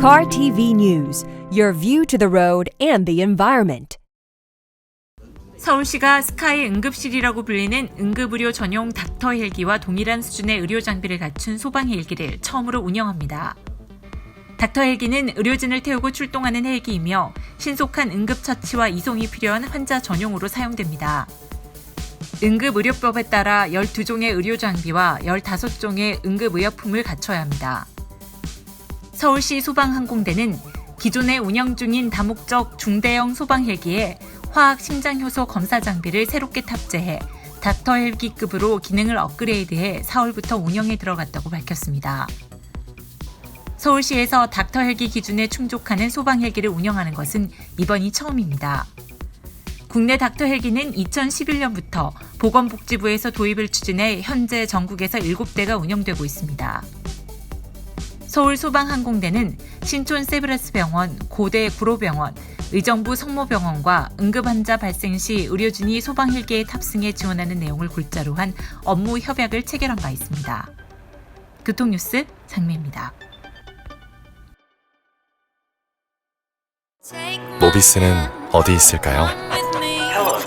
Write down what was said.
Car TV News, your view to the road and the environment. 서울시가 스카이 응급실이라고 불리는 응급의료 전용 닥터 헬기와 동일한 수준의 의료 장비를 갖춘 소방 헬기를 처음으로 운영합니다. 닥터 헬기는 의료진을 태우고 출동하는 헬기이며 신속한 응급처치와 이송이 필요한 환자 전용으로 사용됩니다. 응급의료법에 따라 12종의 의료 장비와 15종의 응급의약품을 갖춰야 합니다. 서울시 소방항공대는 기존에 운영 중인 다목적 중대형 소방 헬기에 화학 심장 효소 검사 장비를 새롭게 탑재해 닥터 헬기급으로 기능을 업그레이드해 4월부터 운영에 들어갔다고 밝혔습니다. 서울시에서 닥터 헬기 기준에 충족하는 소방 헬기를 운영하는 것은 이번이 처음입니다. 국내 닥터 헬기는 2011년부터 보건복지부에서 도입을 추진해 현재 전국에서 7대가 운영되고 있습니다. 서울소방항공대는 신촌 세브라스 병원, 고대 구로병원, 의정부 성모병원과 응급환자 발생 시 의료진이 소방 헬기에 탑승해 지원하는 내용을 골자로 한 업무 협약을 체결한 바 있습니다. 교통뉴스 장미입니다. 모비스는 어디 있을까요? Hello.